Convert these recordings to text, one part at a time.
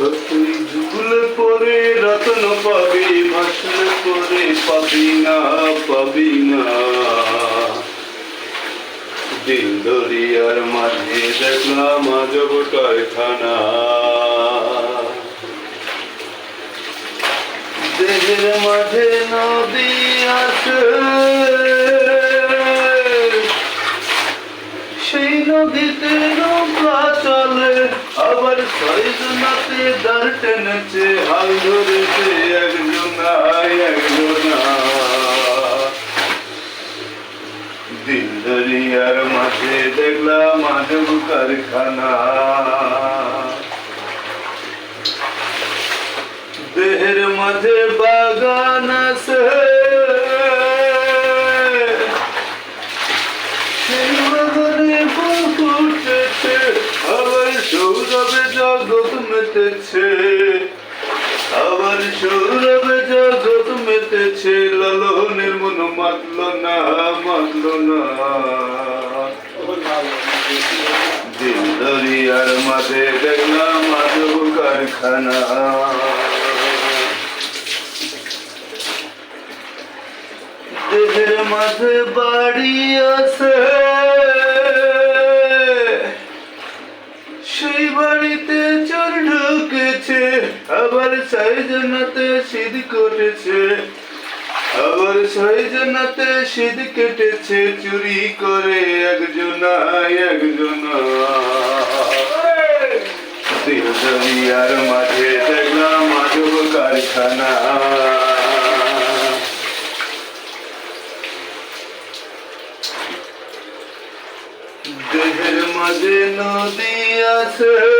তুই ডুবলে পরে, রতন পাবি ভাসলে পরে পাবি না পাবি না। দিল দরিয়ার মাঝে দেখলাম আজব কারখানা। দেহের মাঝে নদী আছে আবার ছয়জনাতে দাঁড় টেনেছে হাল ধরেছে, একজনা একজনা দিল দরিয়ার মাঝে দেখলাম মাধব কারখানা। দেহের মাঝে বাগান আছে সেই বাগানে ফুল ফুটেছে আবার সৌরভে জগৎ মেতেছে জগৎ মেতেছে, লালনের মন মাতল না না। দরিয়ার মাঝে দেখলাম কারখানা। দেহের মাঝে বাড়ি আছে। আবার ছয়জনাতে সিদ্ধ কটেছে, আবার ছয়জনাতে সিদ্ধ কেটেছে, চুরি করে একজনা একজনা। দরিয়ার মাঝে দেখলাম কারখানা। দেহের মাঝে নদী আছে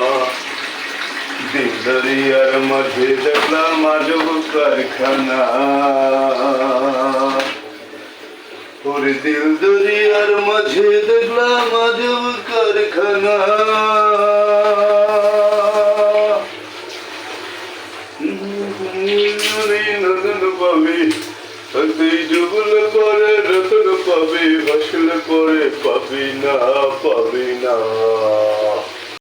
দরিয়ার মাঝে দেখলাম আজব কারখানা। ওরে দিল দরিয়ার মাঝে দেখলাম আজব কারখানা। ডুবলে পরে রতন পাবি ভাসলে পরে পাবি না পাবি না।